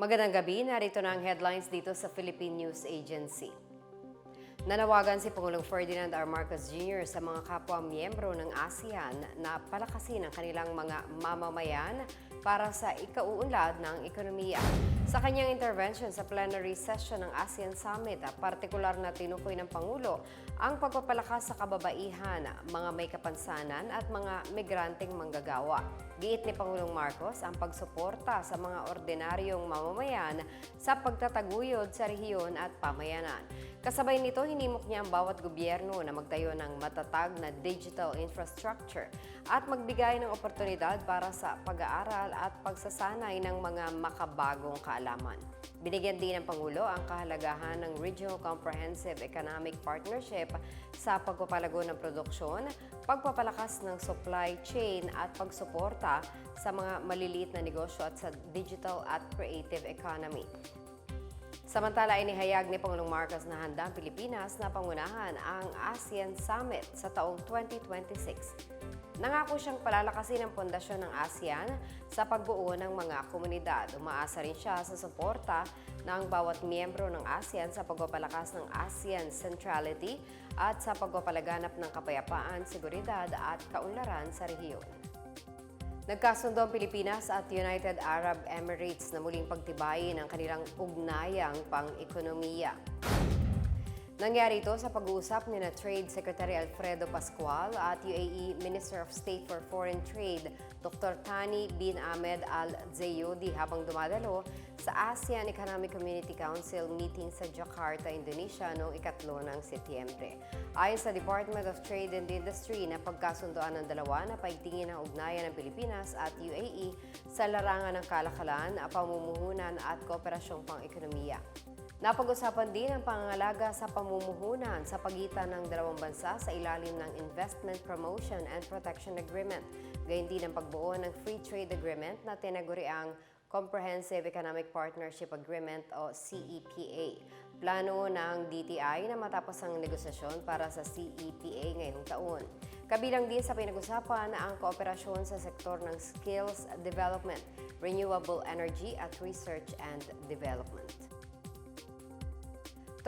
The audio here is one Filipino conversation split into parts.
Magandang gabi, narito na ang headlines dito sa Philippine News Agency. Nanawagan si Pangulong Ferdinand R. Marcos Jr. sa mga kapwa miyembro ng ASEAN na palakasin ang kanilang mga mamamayan para sa ikauunlad ng ekonomiya. Sa kanyang intervention sa plenary session ng ASEAN Summit, partikular na tinukoy ng Pangulo ang pagpapalakas sa kababaihan, mga may kapansanan at mga migranteng manggagawa. Giit ni Pangulong Marcos ang pagsuporta sa mga ordinaryong mamamayan sa pagtataguyod sa rehiyon at pamayanan. Kasabay nito, hinimok niya ang bawat gobyerno na magtayo ng matatag na digital infrastructure at magbigay ng oportunidad para sa pag-aaral at pagsasanay ng mga makabagong kaalaman. Binigyan din ng Pangulo ang kahalagahan ng Regional Comprehensive Economic Partnership sa pagpapalago ng produksyon, pagpapalakas ng supply chain at pagsuporta sa mga maliliit na negosyo at sa digital at creative economy. Samantala, inihayag ni Pangulong Marcos na handa ang Pilipinas na pangunahan ang ASEAN Summit sa taong 2026. Nangako siyang palalakasin ang pundasyon ng ASEAN sa pagbuo ng mga komunidad. Umaasa rin siya sa suporta ng bawat miyembro ng ASEAN sa pagpapalakas ng ASEAN centrality at sa pagpapalaganap ng kapayapaan, seguridad at kaunlaran sa rehiyon. Nagkasundo ang Pilipinas at United Arab Emirates na muling pagtibayin ang kanilang ugnayang pang-ekonomiya. Nangyari ito sa pag-uusap ni na Trade Secretary Alfredo Pascual at UAE Minister of State for Foreign Trade Dr. Tani bin Ahmed Al Zayodi habang dumadalo sa ASEAN Economic Community Council meeting sa Jakarta, Indonesia noong ikatlo ng Setyembre. Ayon sa Department of Trade and Industry na pagkasundoan ng dalawa na paigtingin ang ugnayan ng Pilipinas at UAE sa larangan ng kalakalan, pamumuhunan at kooperasyong pang-ekonomiya. Napag-usapan din ang pangangalaga sa pamumuhunan sa pagitan ng dalawang bansa sa ilalim ng Investment Promotion and Protection Agreement. Gayun din ang pagbuo ng Free Trade Agreement na tinaguri ang Comprehensive Economic Partnership Agreement o CEPA. Plano ng DTI na matapos ang negosasyon para sa CEPA ngayong taon. Kabilang din sa pinag-usapan ang kooperasyon sa sektor ng skills development, renewable energy at research and development.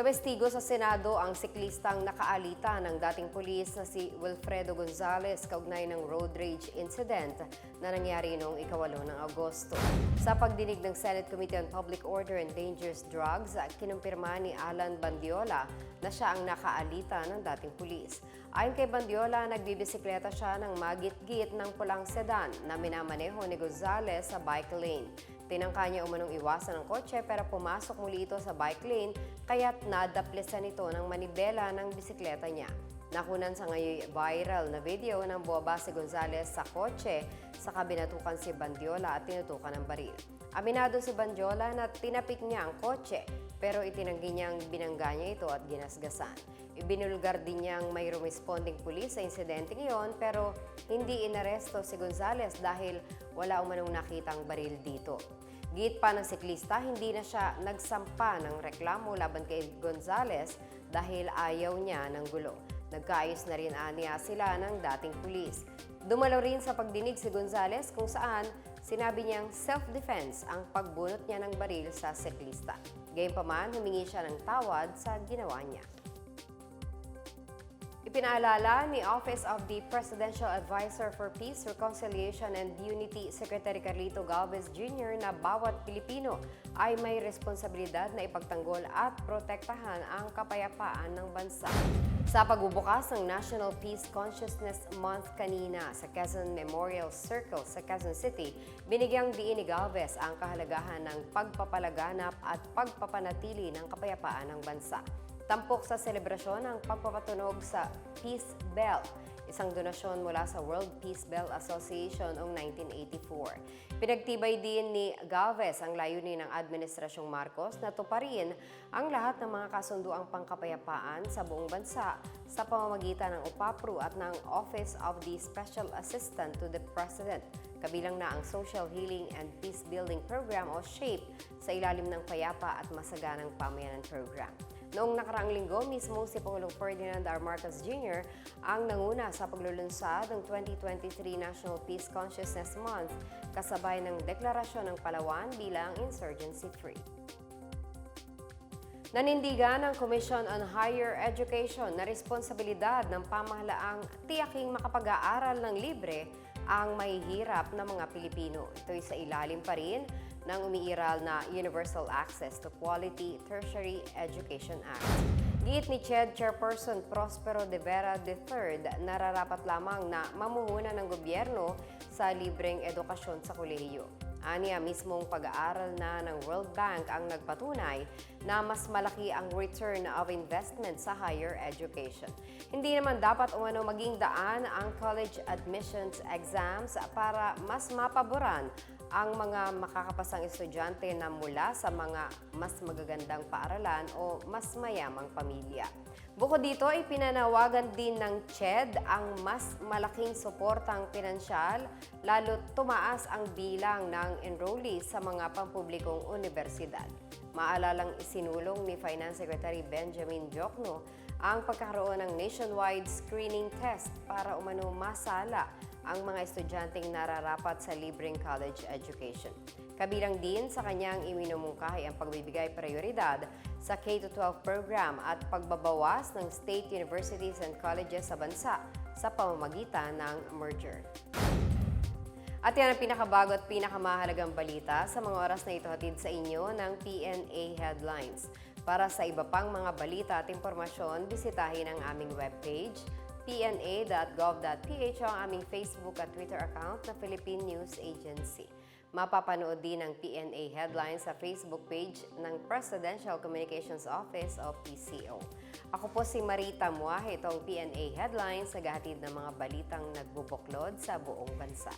Tumestigo sa Senado ang siklistang nakaalita ng dating pulis na si Wilfredo Gonzales kaugnay ng road rage incident na nangyari noong ikawalo ng Agosto. Sa pagdinig ng Senate Committee on Public Order and Dangerous Drugs, kinumpirma ni Alan Bandiola na siya ang nakaalita ng dating pulis. Ayon kay Bandiola, nagbibisikleta siya ng magit-git ng pulang sedan na minamaneho ni Gonzales sa bike lane. Tinangka niya umanong iwasan ng kotse pero pumasok muli ito sa bike lane kaya't nadaplisan ito ng manibela ng bisikleta niya. Nakunan sa ngayon viral na video ng buwaba si Gonzales sa kotse sa kabinatukan si Bandiola at tinutukan ng baril. Aminado si Bandiola na tinapik niya ang kotse pero itinanggi niyang binangga niya ito at ginasgasan. Ibinulgar din niyang may responding pulis sa insidente ngayon pero hindi inaresto si Gonzales dahil wala umanong nakitang baril dito. Git pa ng siklista, hindi na siya nagsampa ng reklamo laban kay Gonzales dahil ayaw niya ng gulo. Nagkaayos na rin aniya sila ng dating pulis. Dumalo rin sa pagdinig si Gonzales kung saan sinabi niyang self-defense ang pagbunot niya ng baril sa siklista. Gayunpaman, humingi siya ng tawad sa ginawa niya. Ipinaalala ni Office of the Presidential Advisor for Peace, Reconciliation and Unity Secretary Carlito Galvez Jr. na bawat Pilipino ay may responsibilidad na ipagtanggol at protektahan ang kapayapaan ng bansa. Sa pagbubukas ng National Peace Consciousness Month kanina sa Quezon Memorial Circle sa Quezon City, binigyang diin ni Galvez ang kahalagahan ng pagpapalaganap at pagpapanatili ng kapayapaan ng bansa. Tampok sa selebrasyon ang pagpapatunog sa Peace Bell, isang donasyon mula sa World Peace Bell Association noong 1984. Pinagtibay din ni Galvez ang layunin ng Administrasyong Marcos na tuparin ang lahat ng mga kasunduang pangkapayapaan sa buong bansa sa pamamagitan ng UPAPRO at ng Office of the Special Assistant to the President kabilang na ang Social Healing and Peace Building Program o SHAPE sa ilalim ng Payapa at Masaganang Pamayanan Program. Noong nakaraang linggo, mismo si Pangulong Ferdinand R. Marcos Jr. ang nanguna sa paglulunsad ng 2023 National Peace Consciousness Month kasabay ng deklarasyon ng Palawan bilang insurgency-free. Nanindigan ng Commission on Higher Education na responsibilidad ng pamahalaang tiyaking makapag-aaral ng libre ang mahihirap na mga Pilipino. Ito'y sa ilalim pa rin ng umiiral na Universal Access to Quality Tertiary Education Act. Giit ni CHED Chairperson Prospero de Vera III, nararapat lamang na mamuhuna ng gobyerno sa libreng edukasyon sa kolehiyo. Aniya mismong pag-aaral na ng World Bank ang nagpatunay na mas malaki ang return of investment sa higher education. Hindi naman dapat umano maging daan ang college admissions exams para mas mapaboran ang mga makakapasang estudyante na mula sa mga mas magagandang paaralan o mas mayamang pamilya. Bukod dito, ipinanawagan din ng CHED ang mas malaking suportang pinansyal lalo tumaas ang bilang ng enrollees sa mga pampublikong universidad. Maalalang isinulong ni Finance Secretary Benjamin Jokno ang pagkakaroon ng nationwide screening test para umano masala ang mga estudyanteng nararapat sa libreng college education. Kabilang din sa kanyang iminumungkahi ang pagbibigay prioridad sa K-12 program at pagbabawas ng state universities and colleges sa bansa sa pamamagitan ng merger. At yan ang pinakabago at pinakamahalagang balita sa mga oras na ito hatid sa inyo ng PNA Headlines. Para sa iba pang mga balita at impormasyon, bisitahin ang aming webpage pna.gov.ph ang aming Facebook at Twitter account na Philippine News Agency. Mapapanood din ang PNA Headlines sa Facebook page ng Presidential Communications Office o PCO. Ako po si Marita Muahe, itong PNA Headlines, naghahatid ng mga balitang nagbubuklod sa buong bansa.